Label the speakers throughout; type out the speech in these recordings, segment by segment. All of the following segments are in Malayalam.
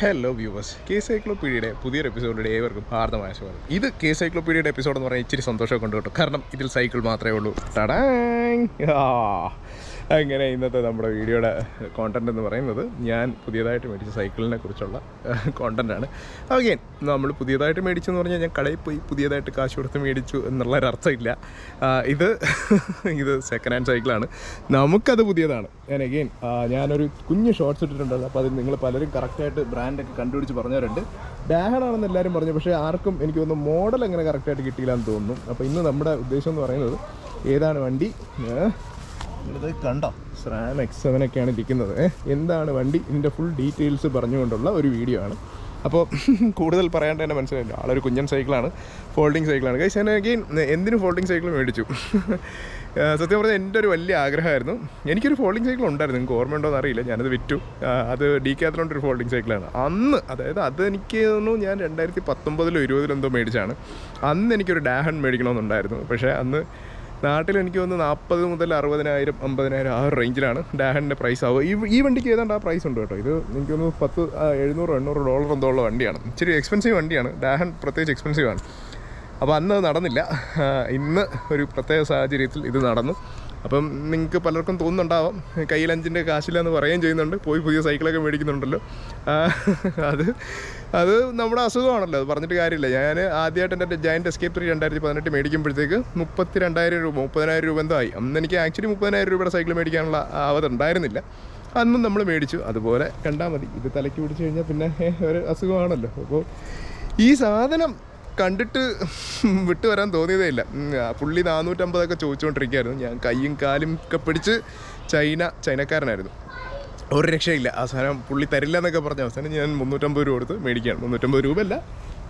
Speaker 1: ഹലോ വ്യൂവേഴ്സ് കെ സൈക്ലോപീഡിയയുടെ പുതിയൊരു എപ്പിസോഡിന്റെ ഏവർക്കും ഹാർദമായ സ്വാഗതം. ഇത് കെ സൈക്ലോപീഡിയയുടെ എപ്പിസോഡ് എന്ന് പറഞ്ഞാൽ ഇച്ചിരി സന്തോഷമൊക്കെ ഉണ്ട് കേട്ടോ. കാരണം ഇതിൽ സൈക്കിൾ മാത്രമേ ഉള്ളൂ. ടടാ അങ്ങനെ ഇന്നത്തെ നമ്മുടെ വീഡിയോയുടെ കോണ്ടന്റ് എന്ന് പറയുന്നത് ഞാൻ പുതിയതായിട്ട് മേടിച്ച സൈക്കിളിനെ കുറിച്ചുള്ള കോണ്ടന്റാണ് അഗെയിൻ നമ്മൾ പുതിയതായിട്ട് മേടിച്ചെന്ന് പറഞ്ഞാൽ ഞാൻ കടയിൽ പോയി പുതിയതായിട്ട് കാശ് കൊടുത്ത് മേടിച്ചു എന്നുള്ള ഒരു അർത്ഥമില്ല ഇത് ഇത് സെക്കൻഡ് ഹാൻഡ് സൈക്കിളാണ് നമുക്കത് പുതിയതാണ്. ഞാൻ അഗെയിൻ ഞാനൊരു കുഞ്ഞ് ഷോർട്സ് ഇട്ടിട്ടുണ്ടല്ലോ അപ്പോൾ അതിൽ നിങ്ങൾ പലരും കറക്റ്റായിട്ട് ബ്രാൻഡൊക്കെ കണ്ടുപിടിച്ച് പറഞ്ഞവരുണ്ട്. ഡാഹണാണെന്ന് എല്ലാവരും പറഞ്ഞു. പക്ഷേ ആർക്കും എനിക്ക് തോന്നുന്നു മോഡൽ അങ്ങനെ കറക്റ്റായിട്ട് കിട്ടിയില്ല എന്ന് തോന്നുന്നു. അപ്പോൾ ഇന്ന് നമ്മുടെ ഉദ്ദേശം എന്ന് പറയുന്നത് ഏതാണ് വണ്ടി? ഇത് കണ്ടോ? സ്രാം എക്സ് ഇരിക്കുന്നത്. എന്താണ് വണ്ടി? ഇതിന്റെ ഫുൾ ഡീറ്റെയിൽസ് പറഞ്ഞുകൊണ്ടുള്ള ഒരു വീഡിയോ ആണ്. അപ്പോൾ കൂടുതൽ പറയാണ്ട് തന്നെ മനസ്സിലായില്ല. ആളൊരു കുഞ്ഞൻ സൈക്കിളാണ് ഫോൾഡിങ് സൈക്കിളാണ് കഴിച്ച് ഞാൻ എനിക്ക് എന്തിനും ഫോൾഡിങ് സൈക്കിൾ മേടിച്ചു? സത്യം പറഞ്ഞാൽ എന്റെ ഒരു വലിയ ആഗ്രഹമായിരുന്നു. എനിക്കൊരു ഫോൾഡിങ് സൈക്കിൾ ഉണ്ടായിരുന്നു. നിങ്ങൾക്ക് ഓർമ്മയുണ്ടോ എന്ന് അറിയില്ല. ഞാനത് വിറ്റു. അത് ഡി കാത്തലോണ്ട് ഒരു ഫോൾഡിങ് സൈക്കിളാണ് അന്ന് അതായത് അത് എനിക്ക് തോന്നുന്നു ഞാൻ രണ്ടായിരത്തി പത്തൊമ്പതിലോ ഇരുപതിലോ എന്തോ മേടിച്ചാണ്. അന്ന് എനിക്കൊരു ഡാഹൺ മേടിക്കണമെന്നുണ്ടായിരുന്നു. പക്ഷേ അന്ന് നാട്ടിൽ എനിക്ക് തോന്നുന്നു നാൽപ്പത് മുതൽ അറുപതിനായിരം അമ്പതിനായിരം ആ റേഞ്ചിലാണ് ഡാഹനിന്റെ പ്രൈസ് ആവുക. ഈ വണ്ടിക്ക് ഏതാണ്ട് ആ പ്രൈസ് ഉണ്ട് കേട്ടോ. ഇത് എനിക്ക് തോന്നുന്നു പത്ത് എഴുന്നൂറ് എണ്ണൂറ് ഡോളർ എന്തോ ഉള്ള വണ്ടിയാണ്. ഇച്ചിരി എക്സ്പെൻസീവ് വണ്ടിയാണ്. ഡാഹൻ പ്രത്യേകിച്ച് എക്സ്പെൻസീവ് ആണ്. അപ്പോൾ അന്ന് നടന്നില്ല. ഇന്ന് ഒരു പ്രത്യേക സാഹചര്യത്തിൽ ഇത് നടന്നു. അപ്പം നിങ്ങൾക്ക് പലർക്കും തോന്നുന്നുണ്ടാവാം കയ്യിൽ അഞ്ചിന്റെ കാശില്ലെന്ന് പറയുകയും ചെയ്യുന്നുണ്ട് പോയി പുതിയ സൈക്കിളൊക്കെ മേടിക്കുന്നുണ്ടല്ലോ. അത് അത് നമ്മുടെ അസുഖമാണല്ലോ അത് പറഞ്ഞിട്ട് കാര്യമില്ല. ഞാൻ ആദ്യമായിട്ട് എന്റെ ജയന്റ് എസ്കേപ്പ് ത്രീ രണ്ടായിരത്തി പതിനെട്ട് മേടിക്കുമ്പോഴത്തേക്ക് മുപ്പത്തി രണ്ടായിരം രൂപ മുപ്പതിനായിരം രൂപ എന്തോ ആയി. അന്ന് എനിക്ക് ആക്ച്വലി മുപ്പതിനായിരം രൂപയുടെ സൈക്കിൾ മേടിക്കാനുള്ള ആവത് ഉണ്ടായിരുന്നില്ല. അന്നും നമ്മൾ മേടിച്ചു. അതുപോലെ കണ്ടാൽ മതി. ഇത് തലയ്ക്ക് പിടിച്ചു കഴിഞ്ഞാൽ പിന്നെ ഒരു അസുഖമാണല്ലോ. അപ്പോൾ ഈ സാധനം കണ്ടിട്ട് വിട്ടു വരാൻ തോന്നിയതേ ഇല്ല. പുള്ളി നാനൂറ്റമ്പതൊക്കെ ചോദിച്ചുകൊണ്ടിരിക്കുകയായിരുന്നു ഞാൻ കൈയും കാലും ഒക്കെ പിടിച്ച് ചൈന ചൈനക്കാരനായിരുന്നു. ഒരു രക്ഷയില്ല. സാധനം പുള്ളി തരില്ല എന്നൊക്കെ പറഞ്ഞ അവസാനം ഞാൻ മുന്നൂറ്റമ്പത് രൂപ കൊടുത്ത് മേടിക്കുകയാണ്. മുന്നൂറ്റമ്പത് രൂപയല്ല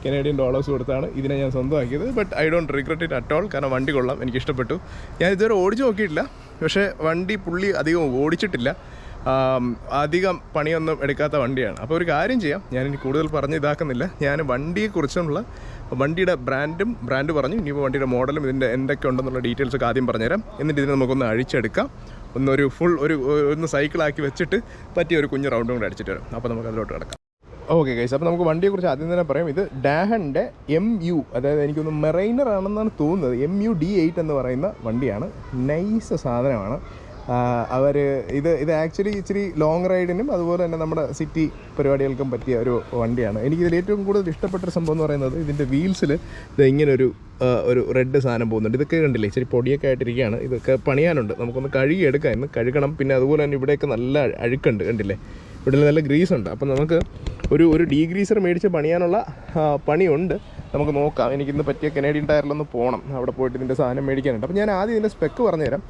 Speaker 1: കനേഡിയൻ ഡോളേഴ്സ് കൊടുത്താണ് ഇതിനെ ഞാൻ സ്വന്തമാക്കിയത്. But I don't regret it at all കാരണം വണ്ടി കൊള്ളാം. എനിക്ക് ഇഷ്ടപ്പെട്ടു. ഞാൻ ഇതുവരെ ഓടിച്ച് നോക്കിയിട്ടില്ല. പക്ഷേ വണ്ടി പുള്ളി അധികം ഓടിച്ചിട്ടില്ല. അധികം പണിയൊന്നും എടുക്കാത്ത വണ്ടിയാണ്. അപ്പോൾ ഒരു കാര്യം ചെയ്യാം. ഞാൻ ഇനി കൂടുതൽ പറഞ്ഞ് ഇതാക്കുന്നില്ല. ഞാൻ വണ്ടിയെക്കുറിച്ചുള്ള വണ്ടിയുടെ ബ്രാൻഡും ബ്രാൻഡ് പറഞ്ഞു. ഇനിയിപ്പോൾ വണ്ടിയുടെ മോഡലും ഇതിന്റെ എന്തൊക്കെ ഉണ്ടെന്നുള്ള ഡീറ്റെയിൽസ് ഒക്കെ ആദ്യം പറഞ്ഞുതരാം. എന്നിട്ട് ഇതിനെ നമുക്കൊന്ന് അഴിച്ചെടുക്കാം. ഒന്നൊരു ഫുൾ ഒരു ഒന്ന് സൈക്കിളാക്കി വെച്ചിട്ട് പറ്റിയ ഒരു കുഞ്ഞ് റൗണ്ടും കൂടെ അടിച്ചിട്ട് വരാം. അപ്പോൾ നമുക്ക് അതിലോട്ട് കിടക്കാം. ഓക്കെ ഗൈസ് അപ്പോൾ നമുക്ക് വണ്ടിയെക്കുറിച്ച് ആദ്യം തന്നെ പറയാം. ഇത് ഡാഹന്റെ എം യു അതായത് എനിക്കൊന്ന് മെറൈനർ ആണെന്നാണ് തോന്നുന്നത്. എം യു ഡി എയ്റ്റ് എന്ന് പറയുന്ന വണ്ടിയാണ്. നൈസ് സാധനമാണ്. അവർ ഇത് ഇത് ആക്ച്വലി ഇച്ചിരി ലോങ് റൈഡിനും അതുപോലെ തന്നെ നമ്മുടെ സിറ്റി പരിപാടികൾക്കും പറ്റിയ ഒരു വണ്ടിയാണ്. എനിക്കിതിൽ ഏറ്റവും കൂടുതൽ ഇഷ്ടപ്പെട്ടൊരു സംഭവം എന്ന് പറയുന്നത് ഇതിന്റെ വീൽസിൽ ഇത് ഇങ്ങനൊരു ഒരു റെഡ് സാധനം പോകുന്നുണ്ട്. ഇതൊക്കെ കണ്ടില്ലേ? ഇച്ചിരി പൊടിയൊക്കെ ആയിട്ടിരിക്കുകയാണ്. ഇതൊക്കെ പണിയാനുണ്ട്. നമുക്കൊന്ന് കഴുകി എടുക്കാം ഇന്ന് കഴുകണം. പിന്നെ അതുപോലെ തന്നെ ഇവിടെയൊക്കെ നല്ല അഴുക്കുണ്ട് കണ്ടില്ലേ? ഇവിടെ നല്ല ഗ്രീസ് ഉണ്ട്. അപ്പം നമുക്ക് ഒരു ഒരു ഡീഗ്രീസർ മേടിച്ച് പണിയാനുള്ള പണിയുണ്ട്. നമുക്ക് നോക്കാം. എനിക്കിന്ന് പറ്റിയ കനേഡിയൻ ടയറിലൊന്ന് പോകണം അവിടെ പോയിട്ട് ഇതിന്റെ സാധനം മേടിക്കാനുണ്ട്. അപ്പം ഞാൻ ആദ്യം ഇതിന്റെ സ്പെക്ക് പറഞ്ഞുതരാം.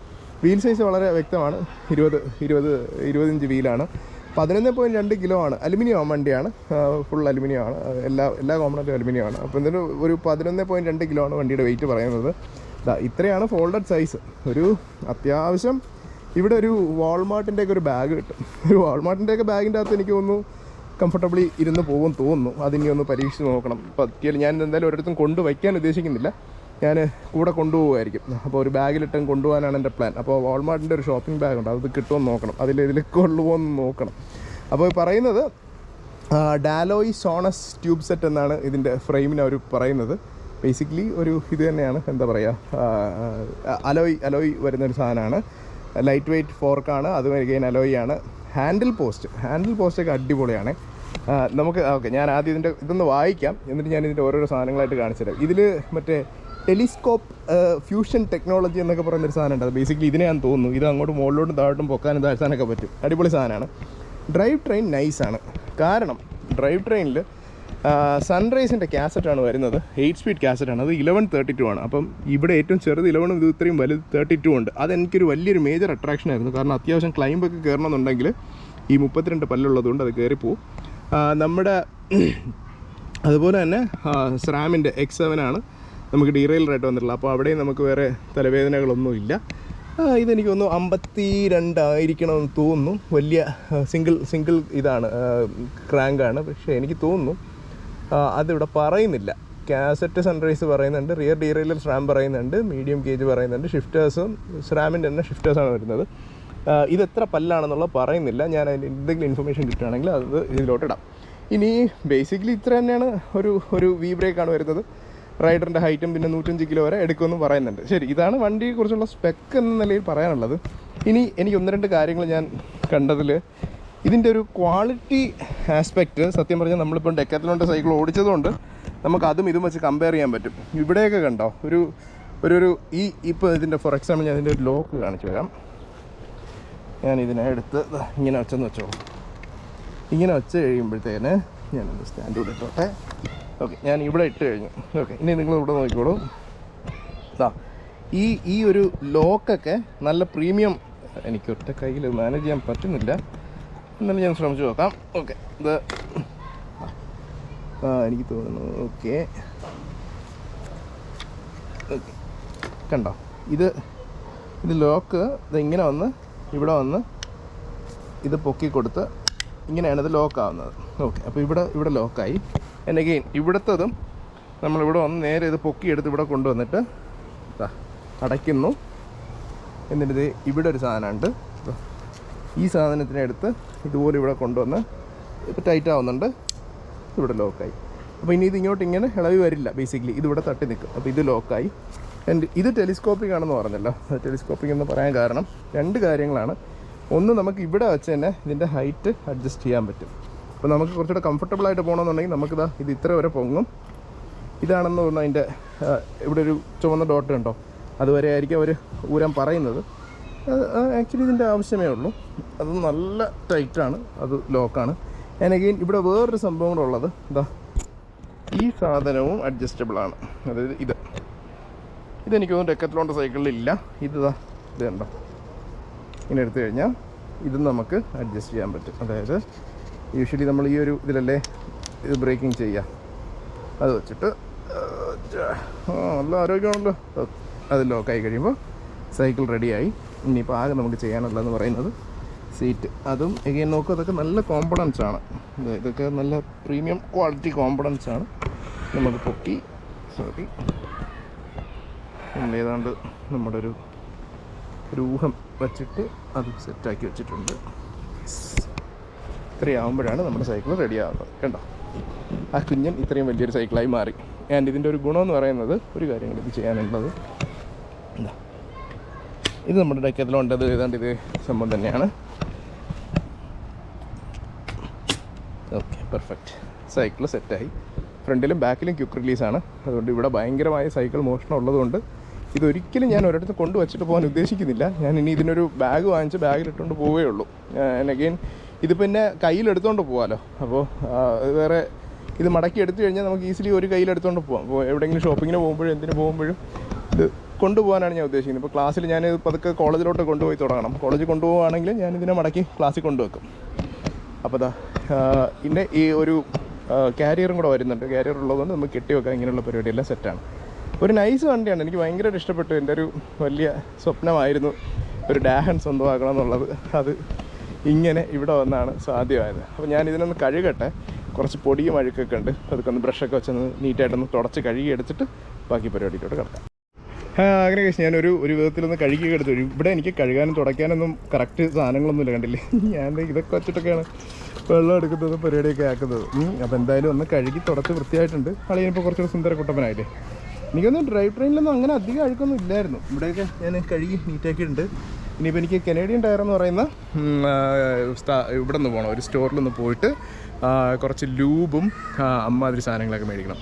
Speaker 1: വീൽ സൈസ് വളരെ വ്യക്തമാണ്. ഇരുപത് ഇരുപത് ഇരുപത് ഇഞ്ച് വീലാണ് പതിനൊന്ന് പോയിന്റ് രണ്ട് കിലോ ആണ്. അലുമിനിയം വണ്ടിയാണ്. ഫുൾ അലുമിനിയം ആണ്. എല്ലാ എല്ലാ കോമ്പണന്റും അലുമിനിയം ആണ്. അപ്പോൾ ഇതിന് ഒരു പതിനൊന്ന് പോയിന്റ് രണ്ട് കിലോ ആണ് വണ്ടിയുടെ വെയിറ്റ് പറയുന്നത്. ഇത്രയാണ് ഫോൾഡഡ് സൈസ് ഒരു അത്യാവശ്യം ഇവിടെ ഒരു വാൾമാർട്ടിന്റെ ഒക്കെ ഒരു ബാഗ് കിട്ടും. ഒരു വാൾമാർട്ടിന്റെയൊക്കെ ബാഗിന്റെ അകത്ത് എനിക്ക് തോന്നുന്നു കംഫർട്ടബിളി ഇരുന്ന് പോകും തോന്നുന്നു. അതിനി ഒന്ന് പരീക്ഷിച്ച് നോക്കണം. പറ്റിയാൽ ഞാൻ എന്തായാലും ഒരിടത്തും കൊണ്ടുവയ്ക്കാൻ ഉദ്ദേശിക്കുന്നില്ല. ഞാൻ കൂടെ കൊണ്ടുപോകുമായിരിക്കും അപ്പോൾ ഒരു ബാഗിലിട്ടും കൊണ്ടുപോകാനാണ് എന്റെ പ്ലാൻ അപ്പോൾ വാൾമാർട്ടിന്റെ ഒരു ഷോപ്പിംഗ് ബാഗുണ്ട് അത് കിട്ടുമെന്ന് നോക്കണം. അതിൽ ഇതിൽ കൊള്ളുമോയെന്ന് നോക്കണം. അപ്പോൾ പറയുന്നത് ഡാലോയി സോണസ് ട്യൂബ് സെറ്റ് എന്നാണ് ഇതിന്റെ ഫ്രെയിമിന് അവർ പറയുന്നത്. ബേസിക്കലി ഒരു ഇത് തന്നെയാണ്. എന്താ പറയുക അലോയ് അലോയ് വരുന്നൊരു സാധനമാണ്. ലൈറ്റ് വെയ്റ്റ് ഫോർക്കാണ് അത് വരികയും അലോയ് ആണ്. ഹാൻഡിൽ പോസ്റ്റ് ഹാൻഡിൽ പോസ്റ്റൊക്കെ അടിപൊളിയാണ്. നമുക്ക് ഓക്കെ ഞാൻ ആദ്യം ഇതിന്റെ ഇതൊന്ന് വായിക്കാം. എന്നിട്ട് ഞാൻ ഇതിന്റെ ഓരോരോ സാധനങ്ങളായിട്ട് കാണിച്ചുതരാം. ഇതിൽ മറ്റേ ടെലിസ്കോപ്പ് ഫ്യൂഷൻ ടെക്നോളജി എന്നൊക്കെ പറയുന്നൊരു സാധനമുണ്ട്. അത് ബേസിക്കലി ഇതിനെയാന്ന് തോന്നുന്നു. ഇത് അങ്ങോട്ട് മുകളിലോട്ടും താഴോട്ടും പൊക്കാനും താഴ്ത്താനൊക്കെ പറ്റും. അടിപൊളി സാധനമാണ്. ഡ്രൈവ് ട്രെയിൻ നൈസാണ് കാരണം ഡ്രൈവ് ട്രെയിനിൽ സൺറൈസിന്റെ കാസറ്റാണ് വരുന്നത്. എയ്റ്റ് സ്പീഡ് കാസറ്റാണ് അത് ഇലവൻ തേർട്ടി ടു ആണ്. അപ്പം ഇവിടെ ഏറ്റവും ചെറുത് ഇലവനും ഇത് ഇത്രയും വലുത് തേർട്ടി ടു ഉണ്ട് അതെനിക്കൊരു വലിയൊരു മേജർ അട്രാക്ഷൻ ആയിരുന്നു. കാരണം അത്യാവശ്യം ക്ലൈംബൊക്കെ കയറണമെന്നുണ്ടെങ്കിൽ ഈ മുപ്പത്തിരണ്ട് പല്ലുള്ളതുകൊണ്ട് അത് കയറിപ്പോവും നമ്മുടെ അതുപോലെ തന്നെ സ്രാമിന്റെ എക്സ് സെവൻ ആണ്. നമുക്ക് ഡീറെയിലറായിട്ട് വന്നിട്ടുള്ളത് അപ്പോൾ അവിടെയും നമുക്ക് വേറെ തലവേദനകളൊന്നുമില്ല ആ, ഇതെനിക്ക് തോന്നുന്നു അമ്പത്തി രണ്ടായിരിക്കണമെന്ന് തോന്നുന്നു. വലിയ സിംഗിൾ സിംഗിൾ ഇതാണ് ക്രാങ്കാണ് പക്ഷേ എനിക്ക് തോന്നുന്നു അതിവിടെ പറയുന്നില്ല. കാസറ്റ് സൺറൈസ് പറയുന്നുണ്ട് റിയർ ഡീറെയിലർ സ്രാം പറയുന്നുണ്ട് മീഡിയം കേജ് പറയുന്നുണ്ട് ഷിഫ്റ്റേഴ്സും സ്രാമിന്റെ തന്നെ ഷിഫ്റ്റേഴ്സാണ് വരുന്നത്. ഇത് എത്ര പല്ലാണെന്നുള്ളത് പറയുന്നില്ല. ഞാൻ അതിന്റെ എന്തെങ്കിലും ഇൻഫർമേഷൻ കിട്ടുകയാണെങ്കിൽ അത് ഇതിലോട്ടിടാം. ഇനി ബേസിക്കലി ഇത്ര തന്നെയാണ് ഒരു ഒരു വി ബ്രേക്കാണ് വരുന്നത്. റൈഡറിന്റെ ഹൈറ്റും പിന്നെ നൂറ്റഞ്ച് കിലോ വരെ എടുക്കുമെന്ന് പറയുന്നുണ്ട്. ശരി ഇതാണ് വണ്ടിയെക്കുറിച്ചുള്ള സ്പെക്ക് എന്ന നിലയിൽ പറയാനുള്ളത്. ഇനി എനിക്ക് ഒന്ന് രണ്ട് കാര്യങ്ങൾ ഞാൻ കണ്ടതിൽ ഇതിന്റെ ഒരു ക്വാളിറ്റി ആസ്പെക്റ്റ് സത്യം പറഞ്ഞാൽ നമ്മളിപ്പോൾ ഡെക്കത്തിലോട്ട് സൈക്കിൾ ഓടിച്ചതുകൊണ്ട് നമുക്ക് അതും ഇതും വെച്ച് കമ്പയർ ചെയ്യാൻ പറ്റും. ഇവിടെയൊക്കെ കണ്ടോ ഒരു ഒരു ഒരു ഈ ഇപ്പോൾ ഇതിന്റെ ഫോർ എക്സാമ്പിൾ ഞാൻ ഇതിന്റെ ഒരു ലോക്ക് കാണിച്ചു തരാം. ഞാൻ ഇതിനെ എടുത്ത് ഇങ്ങനെ വെച്ചെന്ന് വെച്ചോളൂ. ഇങ്ങനെ വെച്ച് കഴിയുമ്പോഴത്തേന് ഞാനൊന്ന് സ്റ്റാൻഡ് ഇട്ടോട്ടെ. ഓക്കെ ഞാൻ ഇവിടെ ഇട്ട് കഴിഞ്ഞു. ഓക്കെ ഇനി നിങ്ങൾ ഇവിടെ നോക്കിക്കോളൂ. ഇതാ ഈ ഈ ഒരു ലോക്കൊക്കെ നല്ല പ്രീമിയം എനിക്ക് ഒറ്റ കയ്യിൽ മാനേജ് ചെയ്യാൻ പറ്റുന്നില്ല. എന്നാലും ഞാൻ ശ്രമിച്ചു നോക്കാം. ഓക്കെ ഇത് ആ എനിക്ക് തോന്നുന്നു ഓക്കെ ഓക്കെ കണ്ടോ? ഇത് ഇത് ലോക്ക് ഇതിങ്ങനെ വന്ന് ഇവിടെ വന്ന് ഇത് പൊക്കി കൊടുത്ത് ഇങ്ങനെയാണ് ഇത് ലോക്കാവുന്നത് ഓക്കെ അപ്പോൾ ഇവിടെ ഇവിടെ ലോക്കായി and ഗെയിൻ ഇവിടുത്തതും നമ്മളിവിടെ വന്ന് നേരെ ഇത് പൊക്കിയെടുത്ത് ഇവിടെ കൊണ്ടുവന്നിട്ട് അടയ്ക്കുന്നു. എന്നിട്ട് ഇത് ഇവിടെ ഒരു സാധനമുണ്ട്. ഈ സാധനത്തിനെ എടുത്ത് ഇതുപോലെ ഇവിടെ കൊണ്ടുവന്ന് ഇപ്പോൾ ടൈറ്റ് ആവുന്നുണ്ട്. ഇവിടെ ലോക്കായി അപ്പോൾ ഇനി ഇത് ഇങ്ങോട്ട് ഇങ്ങനെ ഇളവി വരില്ല. ബേസിക്കലി ഇതിവിടെ തട്ടി നിൽക്കും. അപ്പോൾ ഇത് ലോക്കായി ആൻഡ് ഇത് ടെലിസ്കോപ്പിക് ആണെന്ന് പറഞ്ഞല്ലോ. ടെലിസ്കോപ്പിക് എന്ന് പറയാൻ കാരണം രണ്ട് കാര്യങ്ങളാണ്. ഒന്ന് നമുക്ക് ഇവിടെ വെച്ച് തന്നെ ഇതിന്റെ ഹൈറ്റ് അഡ്ജസ്റ്റ് ചെയ്യാൻ പറ്റും. അപ്പോൾ നമുക്ക് കുറച്ചുകൂടെ കംഫർട്ടബിൾ ആയിട്ട് പോകണമെന്നുണ്ടെങ്കിൽ നമുക്കിതാ ഇത് ഇത്ര വരെ പൊങ്ങും. ഇതാണെന്ന് തോന്നുന്നു അതിന്റെ ഇവിടെ ഒരു ചുവന്ന ഡോട്ട് ഉണ്ടോ? അതുവരെ ആയിരിക്കും അവർ ഊരാൻ പറയുന്നത്. ആക്ച്വലി ഇതിന്റെ ആവശ്യമേ ഉള്ളൂ. അത് നല്ല ടൈറ്റാണ് അത് ലോക്കാണ് എനിക്ക് ഇവിടെ വേറൊരു സംഭവം കൂടെ ഉള്ളത്. എന്താ ഈ സാധനവും അഡ്ജസ്റ്റബിൾ ആണ്. അതായത് ഇത്. ഇതെനിക്ക് തോന്നുന്നു ഡെക്കത്തിലോണ്ട് സൈക്കിളിൽ ഇല്ല. ഇത് ഇത് കണ്ടോ? ഇങ്ങനെ എടുത്തു കഴിഞ്ഞാൽ ഇത് നമുക്ക് അഡ്ജസ്റ്റ് ചെയ്യാൻ പറ്റും. അതായത് യൂഷ്വലി നമ്മൾ ഈ ഒരു ഇതിലല്ലേ ഇത് ബ്രേക്കിംഗ് ചെയ്യുക. അത് വെച്ചിട്ട് നല്ല ആരോഗ്യമാണല്ലോ. അത് ലോക്കായി കഴിയുമ്പോൾ സൈക്കിൾ റെഡിയായി ഇനിയിപ്പോൾ ആകെ നമുക്ക് ചെയ്യാനുള്ളതെന്ന് പറയുന്നത് സീറ്റ് അതും എഗെയിൻ നോക്കും അതൊക്കെ നല്ല കോമ്പണൻസ് ആണ്. ഇത് ഇതൊക്കെ നല്ല പ്രീമിയം ക്വാളിറ്റി കോമ്പണൻസ് ആണ്. നമുക്ക് പൊക്കി സോറി ഏതാണ്ട് നമ്മുടെ ഒരു രൂഹം വച്ചിട്ട് അത് സെറ്റാക്കി വെച്ചിട്ടുണ്ട്. ഇത്രയാവുമ്പോഴാണ് നമ്മുടെ സൈക്കിൾ റെഡി ആവുന്നത്. കണ്ടോ? ആ കുഞ്ഞൻ ഇത്രയും വലിയൊരു സൈക്കിളായി മാറി. ആൻഡ് ഇതിന്റെ ഒരു ഗുണമെന്ന് പറയുന്നത് ഒരു കാര്യം കൂടി ചെയ്യാനുള്ളത്. എന്താ ഇത് നമ്മുടെ ഡക്കത്തിലുണ്ടത് ഏതാണ്ട് ഇത് സംഭവം തന്നെയാണ്. ഓക്കെ പെർഫെക്റ്റ് സൈക്കിൾ സെറ്റായി ഫ്രണ്ടിലും ബാക്കിലും ക്യുക്ക് റിലീസാണ് അതുകൊണ്ട് ഇവിടെ ഭയങ്കരമായ സൈക്കിൾ മോഷണം ഉള്ളതുകൊണ്ട് ഇതൊരിക്കലും ഞാൻ ഒരിടത്ത് കൊണ്ടുവച്ചിട്ട് പോകാൻ ഉദ്ദേശിക്കുന്നില്ല. ഞാൻ ഇനി ഇതിനൊരു ബാഗ് വാങ്ങിച്ച് ബാഗിലിട്ടുകൊണ്ട് ഉള്ളൂ. അഗെയിൻ ഇത് പിന്നെ കയ്യിലെടുത്തുകൊണ്ട് പോകാമല്ലോ അപ്പോൾ വേറെ ഇത് മടക്കി എടുത്തു കഴിഞ്ഞാൽ നമുക്ക് ഈസിലി ഒരു കയ്യിലെടുത്തുകൊണ്ട് പോകാം അപ്പോൾ എവിടെയെങ്കിലും ഷോപ്പിങ്ങിന് പോകുമ്പോഴും എന്തിനു പോകുമ്പോഴും ഇത് കൊണ്ടുപോകാനാണ് ഞാൻ ഉദ്ദേശിക്കുന്നത്. ഇപ്പോൾ ക്ലാസ്സിൽ ഞാൻ പതുക്കെ കോളേജിലോട്ട് കൊണ്ടുപോയി തുടങ്ങണം. കോളേജിൽ കൊണ്ടുപോകുകയാണെങ്കിൽ ഞാൻ ഇതിനെ മടക്കി ക്ലാസ്സിൽ കൊണ്ടുവെക്കും. അപ്പോൾ അതാ പിന്നെ ഈ ഒരു കാരിയറും കൂടെ വരുന്നുണ്ട്. കാരിയർ ഉള്ളതുകൊണ്ട് നമുക്ക് കെട്ടി വെക്കാം. ഇങ്ങനെയുള്ള പരിപാടിയെല്ലാം സെറ്റാണ് ഒരു നൈസ് വണ്ടിയാണ്. എനിക്ക് ഭയങ്കരമായിട്ട് ഇഷ്ടപ്പെട്ടു. എന്റെ ഒരു വലിയ സ്വപ്നമായിരുന്നു ഒരു ഡാഹൻ സ്വന്തമാക്കണം എന്നുള്ളത് അത് ഇങ്ങനെ ഇവിടെ വന്നാണ് സാധ്യമായത്. അപ്പോൾ ഞാൻ ഇതിനൊന്ന് കഴുകട്ടെ. കുറച്ച് പൊടിയും അഴുക്കൊക്കെ ഉണ്ട്. അതൊക്കെ ഒന്ന് ബ്രഷൊക്കെ വെച്ചൊന്ന് നീറ്റായിട്ടൊന്ന് തുടച്ച് കഴുകി എടുത്തിട്ട് ബാക്കി പരിപാടിയിലോട്ട് കിടക്കാം. അങ്ങനെ കഴിച്ച് ഞാനൊരു ഒരു വിധത്തിലൊന്ന് കഴുകി എടുത്തു. ഇവിടെ എനിക്ക് കഴുകാനും തുടയ്ക്കാനൊന്നും കറക്റ്റ് സാധനങ്ങളൊന്നുമില്ല. കണ്ടില്ലേ? ഞാൻ ഇതൊക്കെ വെച്ചിട്ടൊക്കെയാണ് വെള്ളം എടുക്കുന്നത് പരിപാടിയൊക്കെ ആക്കുന്നത്. അപ്പോൾ എന്തായാലും ഒന്ന് കഴുകി തുടച്ച് വൃത്തിയായിട്ടുണ്ട്. അളിയനിപ്പോൾ കുറച്ചുകൂടെ സുന്ദര കുട്ടപ്പനായില്ലേ എനിക്കൊന്നും ഡ്രൈവ് ട്രെയിനിലൊന്നും അങ്ങനെ അധികം അഴുക്കൊന്നും ഇല്ലായിരുന്നു. ഇവിടെയൊക്കെ ഞാൻ കഴുകി നീറ്റാക്കിയിട്ടുണ്ട്. ഇനിയിപ്പോൾ എനിക്ക് കനേഡിയൻ ടയർ എന്ന് പറയുന്ന ഇവിടെ നിന്ന് പോകണം ഒരു സ്റ്റോറിലൊന്ന് പോയിട്ട് കുറച്ച് ലൂബും അമ്മാതിരി സാധനങ്ങളൊക്കെ മേടിക്കണം.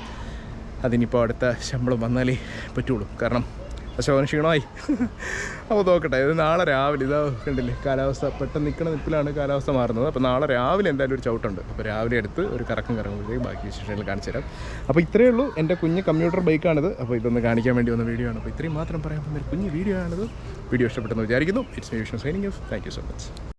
Speaker 1: അതിനിപ്പോൾ അടുത്ത ശമ്പളം വന്നാലേ പറ്റുള്ളൂ. കാരണം അശോകന് ക്ഷീണമായി. അപ്പോൾ നോക്കട്ടെ ഇത് നാളെ രാവിലെ ഇതാ കണ്ടില്ലേ കാലാവസ്ഥ പെട്ടെന്ന് നിൽക്കുന്ന നിപ്പിലാണ് കാലാവസ്ഥ മാറുന്നത്. അപ്പോൾ നാളെ രാവിലെ എന്തായാലും ഒരു ചവിട്ടുണ്ട്. അപ്പോൾ രാവിലെ എടുത്ത് ഒരു കറക്കം കറങ്ങുമ്പോഴത്തേക്ക് ബാക്കി വിശേഷങ്ങൾ കാണിച്ചു തരാം. അപ്പോൾ ഇത്രയേ ഉള്ളൂ. എന്റെ കുഞ്ഞ് കമ്പ്യൂട്ടർ ബൈക്കാണിത് അപ്പോൾ ഇതൊന്ന് കാണിക്കാൻ വേണ്ടി വന്ന വീഡിയോ ആണ്. അപ്പോൾ ഇത്രയും മാത്രം പറയാൻ പോകുന്ന ഒരു കുഞ്ഞ് വീഡിയോ ആണിത്. വീഡിയോ ഇഷ്ടപ്പെട്ടെന്ന് വിചാരിക്കുന്നു. It's my Vishnu signing thank you so much